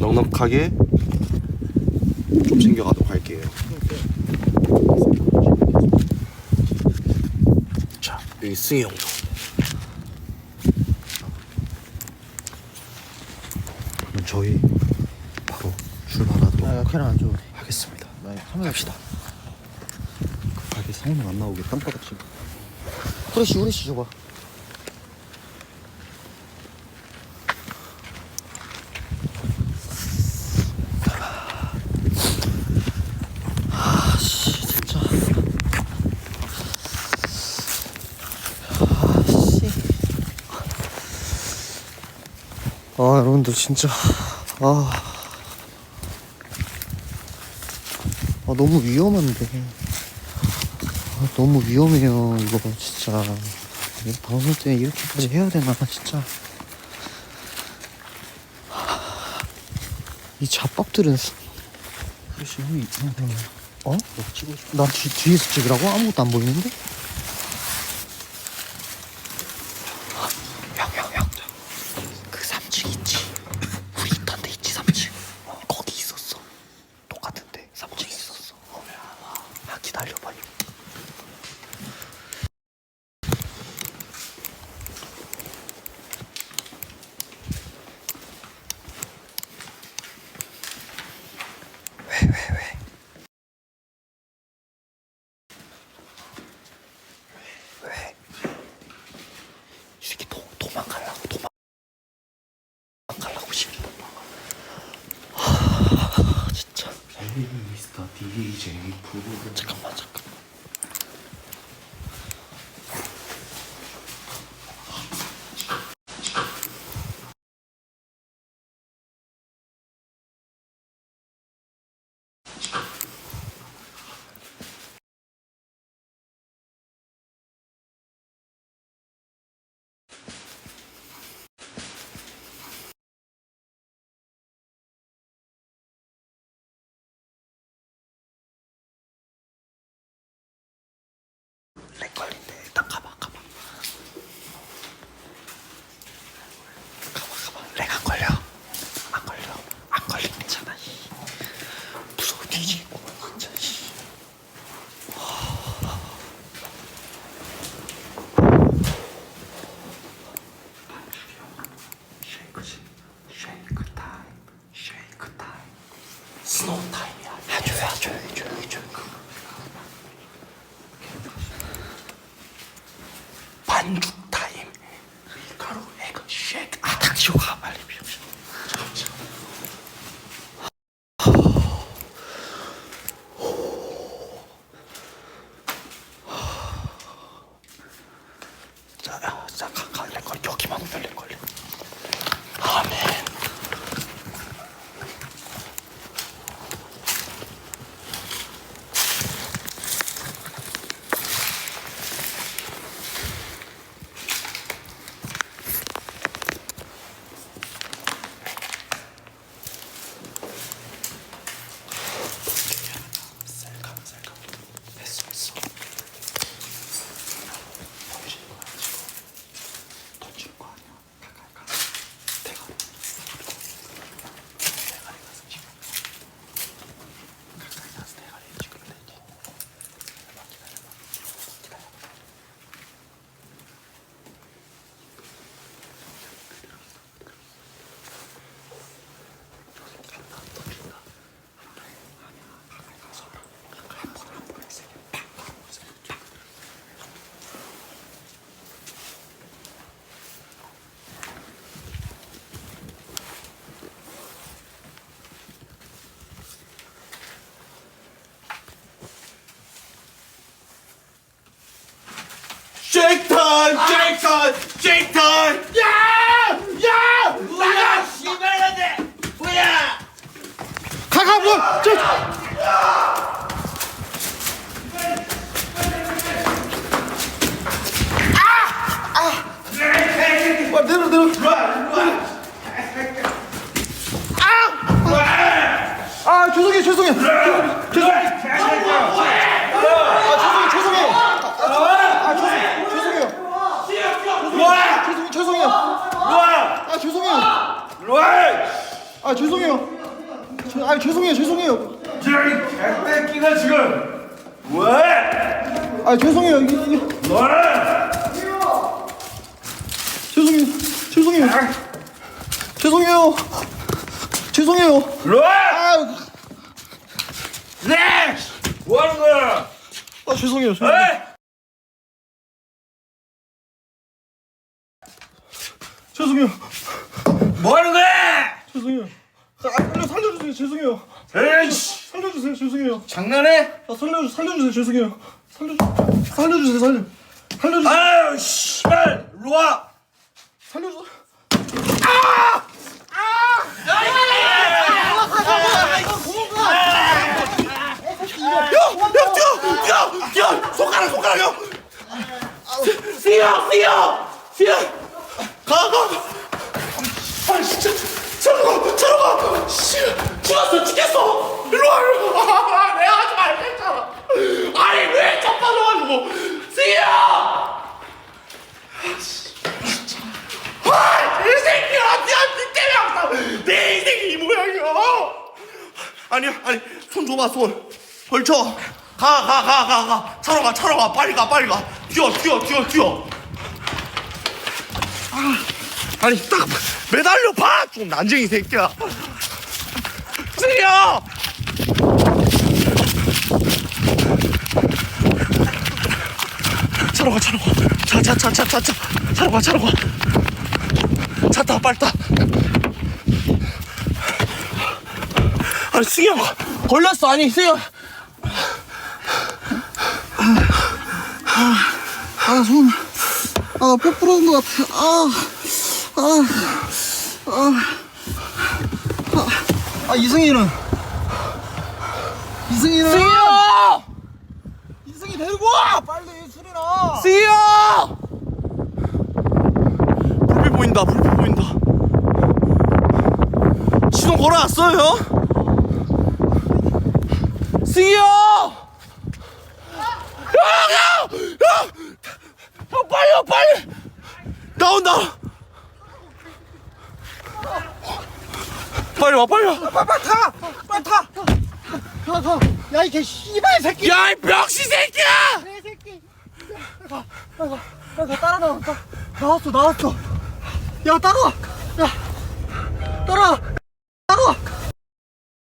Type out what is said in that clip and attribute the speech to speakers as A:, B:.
A: 넉넉하게 좀 챙겨가도록 할게요. 자, 여기 승희 형도. 그럼 저희 바로 출발하도록
B: 아 캐랑 안 좋으네
A: 하겠습니다.
B: 나 카메라
A: 갑시다.
B: 급하게 상황 안 나오게 치고 후레쉬 후레쉬 줘봐 아씨 진짜 아씨 아 여러분들 진짜 아, 아 너무 위험한데 아, 너무 위험해요 이거 진짜 이 방송 때 이렇게까지 해야 되나 진짜 이 잡밥들은
C: 형이
B: 어?
C: 너 싶어?
B: 난 뒤, 뒤에서 찍으라고? 아무것도 안 보이는데? 형, 형, 형. 그 3층 있지? 우리 있던 데 있지, 3층? 어, 거기 있었어. 똑같은데, 3층 있었어. 어, 야, 아, 기다려봐. 왜, 왜, 왜? 왜? 이 새끼 도, 도망가려고 도망 도망가려고 지금 하, 진짜
A: 미스터 DJ 프로
B: 잠깐만 잠깐만 렉 걸린대 일단 가봐 가봐 가봐 가봐 렉 안 걸려 안 걸려 안 걸리면 괜찮아 씨. 무서워 뒤지고 진짜 씨. 쉐이크지 쉐이크 타임 쉐이크 타임 스노우 타임이야 해줘야 조용히 조용히 조용히 반죽 타임 밀가루 에그 쉐이크 아 닥치고 가 빨리 비옵시다 자, 야, 자, 가, 가, 렉 걸리, 여기만 걸리. 아멘. 셀카, 셀카. 했어, 했어. 던지는 거 아니야, 지금. 던지는 거 아니야. 가까이 가. 대가리. 대가리 가서 지금. 가까이 가서 대가리 지금 대기. 기다려봐, 기다려봐. 기다려봐. 간다, 던진다. 아니야, 가까이 가서. 한 번에, 한 번에 세게 팍! 한 번에 세게 팍!
A: 쉐이크 타임! 쉐이크 타임! 야! 야! 나가! 씨발년들! 뭐야!
B: 가가 뭐 저. 아! 아! 내려 내려. 아! 아 죄송해요 죄송해요. 죄송. 아 죄송해요 죄송해요. 아 죄송 죄송해요. 죄송 죄송해요.
A: 로 아!
B: 아 죄송해요.
A: 아
C: 죄송해요. 저, 아 죄송해요 죄송해요.
A: 저기 개새끼가 지금 왜?
C: 아 죄송해요 이게, 이게
A: 뭐래?
C: 죄송해요 죄송해요 죄송해요 죄송해요.
A: 일로 와!
C: 아,
A: 네! 뭐 하는 거야?
C: 아 죄송해요. 죄송해요.
A: 에?
C: 죄송해요.
A: 뭐 하는 거야?
C: 죄송해요. 아, 살려 살려주세요. 죄송해요.
A: 에이씨!
C: 살려주세요. 죄송해요.
A: 장난해?
C: 아 살려 살려주세요. 죄송해요. 살려 살려주세요. 살려 살려주세요.
A: 아유, 씨발!
C: 살려줘.
A: 형, 뛰어! 뛰어! 손가락, 손가락, 형! 뛰어! 뛰어! 뛰어! 가, 가! 아, 진짜! 저러 가! 저러 가! 씨! 죽었어! 죽겠어! 일로 와! 일로 와! 내가 하지 말랬잖아! 아니, 왜 접어져가지고! 뛰어! 아, 이 새끼야! 니한테 때문에 항상 내 인생이 이 모양이야! 아니야, 아니, 손 줘봐, 손. 벌쳐. 가, 가, 가, 가, 가. 차로 가, 차로 가. 빨리 가, 빨리 가. 뛰어, 뛰어, 뛰어, 뛰어. 아, 아니, 딱 매달려 봐! 좀 난쟁이 새끼야. 뛰어! 차로 가, 차로 가. 차, 차, 차, 차, 차, 차. 차로 가, 차로 가. 차 타, 빨리 타. 아니, 승희 형, 걸렸어. 아니, 승희 형.
C: 아 손. 아 뼈 부러진 것 같아. 아. 아. 아. 아, 아 이승희는 이승희는
A: 승희 형!
C: 이승희 데리고 와 빨리 술이나.
A: 승희 형! 불빛 보인다, 불빛 보인다. 시동 걸어놨어요, 형? 승희 형! 형, 형! 빨리, 형, 빨리! 나온다! 빨리 와, 빨리 와!
C: 빨리 타. 빨리 타. 가 가. 야 이 개 씨발 새끼.
A: 야, 이 병신 새끼야!
C: 내 새끼. 가. 빨리 가. 빨리 가 따라 나와. 따- 나왔어 나왔어. 야 따라와. 야 따라와.